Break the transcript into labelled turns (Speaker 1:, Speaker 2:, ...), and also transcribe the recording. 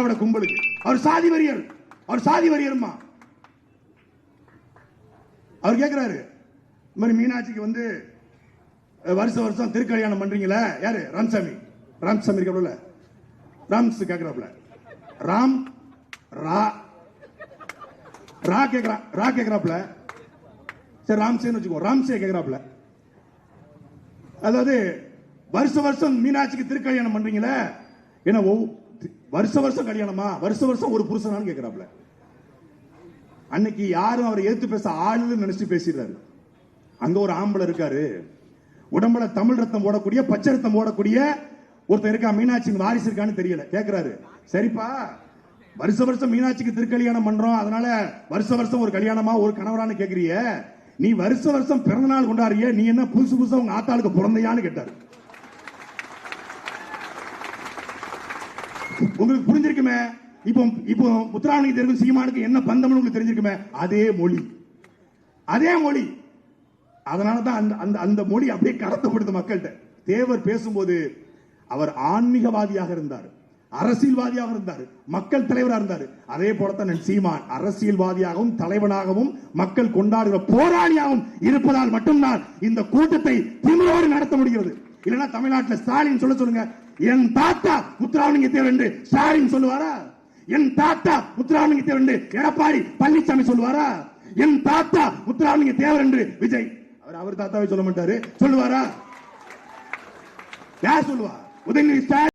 Speaker 1: திராவிட கும்பலுக்கு. அவர் சாதி வரியர். அவர் சாதி வரியர்மா? அவர் கேட்கிறாரு இந்த மாதிரி மீனாட்சிக்கு வந்து வருஷ வருஷம் திருக்கல்யாணம் பண்றீங்களே யாரு? ராம்சாமி. ராம்சாமி இருக்காப்ல. ராம்ஸ் கேட்கிறாப்ல ராம் ரா ரா கேட்கிறான் ரா கேட்கிறாப்ல சரி ராம்சேன்னு வச்சுக்கோ. ராம்சே கேட்கிறாப்ல அதாவது வருஷ வருஷம் மீனாட்சிக்கு திருக்கல்யாணம் பண்றீங்களே ஏன்னா வருஷ வருஷம் கல்யாணமா? வருஷ வருஷம் ஒரு புருஷனான்னு கேட்கிறாப்ல அன்னைக்கு யாரும் அவரை எதிர்த்து பேச ஆளுன்னு நினைச்சு பேசிடுறாரு. அங்க ஒரு ஆம்பளை இருக்காரு. உடம்புல தமிழ் ரத்தம் போடக்கூடிய பச்சை ரத்தம் போடக்கூடிய ஒருத்தர் இருக்கா? மீனாட்சியின் வாரிசு இருக்கான்னு தெரியல. கேக்குறாரு. சரிப்பா. வருஷ வருஷம் மீனாட்சிக்கு திருக்கல்யாணம் பண்றோம். அதனால வருஷ வருஷம் ஒரு கல்யாணமா ஒரு கணவரான்னு கேக்குறிய. நீ வருஷ வருஷம் பிறந்த நாள் கொண்டாடுறிய. நீ என்ன புதுசு புதுசா உங்க ஆத்தாளுக்கு பிறந்தையான்னு கேட்டாரு. உங்களுக்கு புரிஞ்சிருக்குமே? இப்போ இப்போ முத்துராமலிங்க தெரியும் சீமானுக்கு என்ன பந்தம்னு உங்களுக்கு தெரிஞ்சிருக்குமே? அதே மொழி. அதே மொழி. அதனால தான் அந்த அந்த அந்த மொழி அப்படியே கடத்தப்படுது மக்கள்கிட்ட. தேவர் பேசும்போது அவர் ஆன்மீகவாதியாக இருந்தார். அரசியல்வாதியாக இருந்தார். மக்கள் தலைவராக இருந்தார். அதே போலத்தான் சீமான் அரசியல்வாதியாகவும் தலைவனாகவும் மக்கள் கொண்டாடுகிற போராளியாகவும் இருப்பதால் மட்டும்தான் இந்த கூட்டத்தை திமிரோடு நடத்த முடிகிறது. இல்லைன்னா தமிழ்நாட்டில் ஸ்டாலின் சொல்ல சொல்லுங்க என் தாத்தா முத்துராமலிங்க என்று ஸ்டாலின் சொல்லுவாரா? என் தாத்தா முத்துராமலிங்க தேவர் என்று எடப்பாடி பழனிசாமி சொல்லுவாரா? என் தாத்தா முத்துராமலிங்க தேவர் என்று விஜய். அவர் அவர் தாத்தாவை சொல்ல மாட்டாரு. சொல்லுவாரா? யார் சொல்லுவா? உதயநிதி ஸ்டாலின்